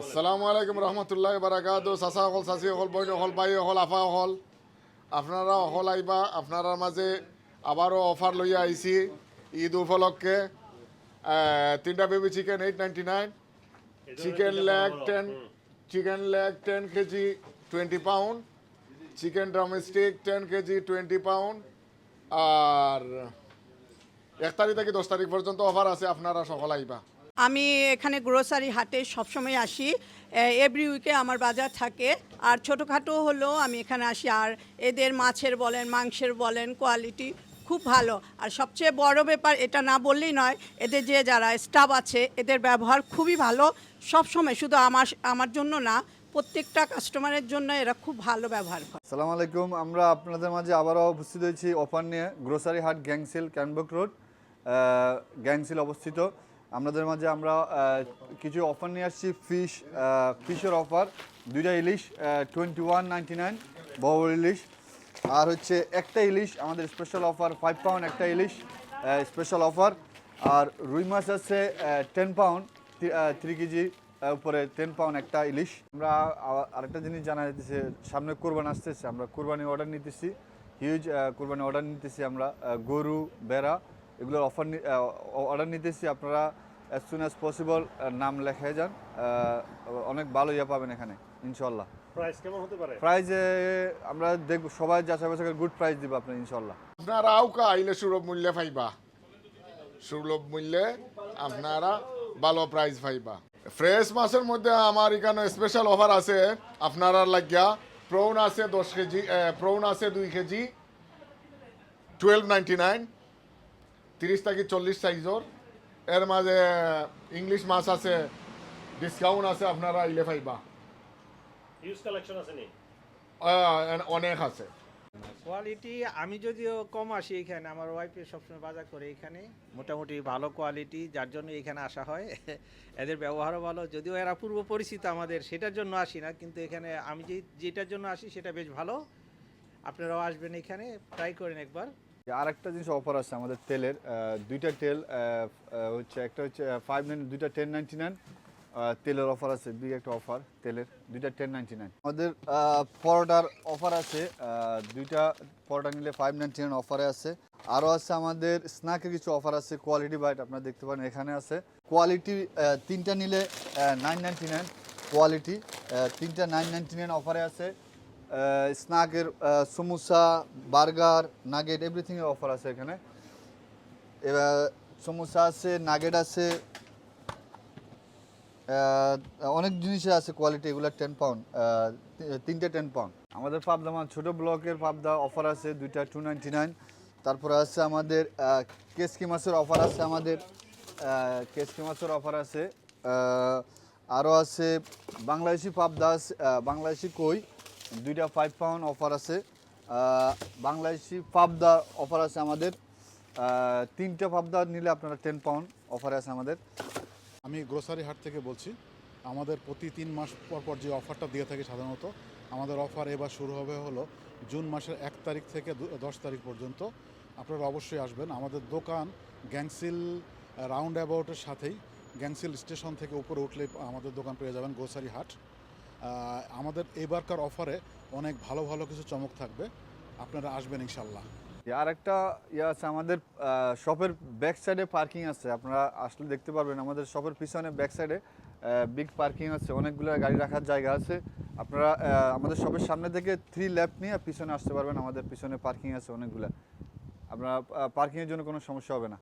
আসসালামু আলাইকুম রহমতুল্লাহ বারাকাত চাচা অকল চাচি অকল বইন অকল বাই অকল আফা অকল আপনারা অকল আইবা আপনার মাঝে আবারও অফার লইয়া আইছি ঈদ উপলক্ষে। তিনটা baby chicken eight ninety nine chicken leg ten chicken leg ten kg twenty pound chicken domestic ten kg twenty pound আর এক তারিখ থেকে দশ তারিখ পর্যন্ত অফার আছে, আপনারা সকল আইবা। আমি এখানে গ্রোসারি হাটে সবসময় আসি। এভরি উইকে আমার বাজার থাকে। আর ছোটোখাটো হলেও আমি এখানে আসি। আর এদের মাছের বলেন, মাংসের বলেন কোয়ালিটি খুব ভালো। আর সবচেয়ে বড় ব্যাপার, এটা না বললেই নয়, এদের যে যারা স্টাফ আছে, এদের ব্যবহার খুবই ভালো। সব সময় শুধু আমার আমার জন্য না, প্রত্যেকটা কাস্টমারের জন্য এরা খুব ভালো ব্যবহার করে। সালাম আলাইকুম। আমরা আপনাদের মাঝে আবারও উপস্থিত হয়েছি অফার নিয়ে গ্রোসারি হাট, গ্যাংসিল, ক্যানবক রোড গ্যাংসিল অবস্থিত। আপনাদের মাঝে আমরা কিছু অফার নিয়ে আসছি ফিশ ফিশের অফার দুইটা ইলিশ টোয়েন্টি ওয়ান নাইনটি নাইন বড় ইলিশ। আর হচ্ছে একটা ইলিশ, আমাদের স্পেশাল অফার ফাইভ পাউন্ড একটা ইলিশ স্পেশাল অফার আর রুই মাছ আছে টেন পাউন্ড থ্রি কেজি উপরে টেন পাউন্ড একটা ইলিশ। আমরা আরেকটা জিনিস জানা যাচ্ছে সামনে কোরবান আসতেছে, আমরা কোরবানি অর্ডার নিতেছি। হিউজ কোরবানি অর্ডার নিতেছি আমরা গরু বেড়া এগুলোর অফার অর্ডার নিতেছি আপনারা অ্যাজ সুন অ্যাজ পসিবল নাম লেখে যান। অনেক ভালো ইয়ে পাবেন এখানে ইনশাল্লাহ প্রাইস কেমন হতে পারে? প্রাইজে আমরা দেখব সবাই যাচাই বাছাই গুড প্রাইস দিব আপনার ইনশাল্লাহ আপনারা আউকা আইলে সুলভ মূল্যে পাইবা। সুলভ মূল্যে আপনারা ভালো প্রাইস পাইবা। ফ্রেশ মাছের মধ্যে আমার এখানে স্পেশাল অফার আছে। আপনারা লাগিয়া প্রৌন আছে দশ কেজি প্রৌন আছে দুই কেজি টুয়েলভ নাইনটি নাইন তিরিশ থেকে চল্লিশ সাইজর এর মাঝে ইংলিশ মাছ আছে ডিসকাউন্ট আছে আপনারা আইলে পাইবা। ইউজ কালেকশন আছে নি? অনেক আছে। কোয়ালিটি আমি যদিও কম আসি এখানে আমার ওয়াইফের সবসময় বাজার করে এখানে। মোটামুটি ভালো কোয়ালিটি যার জন্য এখানে আসা হয়। এদের ব্যবহারও ভালো যদিও এরা পূর্ব পরিচিত আমাদের সেটার জন্য আসি না কিন্তু এখানে আমি যে যেটার জন্য আসি সেটা বেশ ভালো। আপনারাও আসবেন এখানে ট্রাই করেন একবার। আর একটা জিনিস অফার আছে আমাদের তেলের দুইটা তেল হচ্ছে একটা হচ্ছে ফাইভ নাইন দুইটা টেন নাইনটি নাইন তেলের অফার আছে দুই একটা অফার তেলের, দুইটা টেন নাইনটি নাইন আমাদের পরোটার অফার আছে দুইটা পরোটা নিলে ফাইভ নাইনটি নাইন অফারে আছে। আরও আছে আমাদের স্ন্যাকের কিছু অফার আছে কোয়ালিটি বাইট আপনারা দেখতে পারেন, এখানে আছে। কোয়ালিটি তিনটা নিলে নাইন নাইনটি নাইন কোয়ালিটি তিনটা নাইন নাইনটি নাইন অফারে আছে। স্ন্যাকের সমোসা, বার্গার, নাগেট এভরিথিংয়ের অফার আছে এখানে। এবার সমোসা আছে, নাগেট আছে অনেক জিনিসের আছে কোয়ালিটি এগুলো টেন পাউন্ড তিনটে টেন পাউন্ড আমাদের পাবদা মাছ ছোটো ব্লকের পাবদা অফার আছে, দুইটা টু নাইনটি নাইন তারপরে আছে আমাদের কেসকি মাছের অফার আছে আমাদের কেসকি মাছের অফার আছে আরও আছে, বাংলাদেশি পাবদা বাংলাদেশি কই? দুইটা ফাইভ পাউন্ড অফার আছে। বাংলাদেশি পাবদা অফার আছে আমাদের। তিনটে পাবদা নিলে আপনারা টেন পাউন্ড অফার আছে আমাদের। আমি গ্রোসারি হাট থেকে বলছি, আমাদের প্রতি তিন মাস পর পর যে অফারটা দিয়ে থাকি সাধারণত, আমাদের অফার এবার শুরু হবে হলো জুন মাসের এক তারিখ থেকে দশ তারিখ পর্যন্ত। আপনারা অবশ্যই আসবেন। আমাদের দোকান গ্যাংসিল রাউন্ড অ্যাবাউটের সাথেই, গ্যাংসিল স্টেশন থেকে উপরে উঠলে আমাদের দোকান পেয়ে যাবেন গ্রোসারি হাট। আমাদের এবারকার অফারে অনেক ভালো ভালো কিছু চমক থাকবে। আপনারা আসবেন ইনশাল্লাহ আর একটা ইয়ে আছে, আমাদের শপের ব্যাক সাইডে পার্কিং আছে। আপনারা আসলে দেখতে পারবেন, আমাদের শপের পিছনে ব্যাক সাইডে বিগ পার্কিং আছে। অনেকগুলো গাড়ি রাখার জায়গা আছে। আপনারা আমাদের শপের সামনে থেকে থ্রি ল্যাপ নিয়ে পিছনে আসতে পারবেন। আমাদের পিছনে পার্কিং আছে অনেকগুলো। আপনারা পার্কিংয়ের জন্য কোনো সমস্যা হবে না।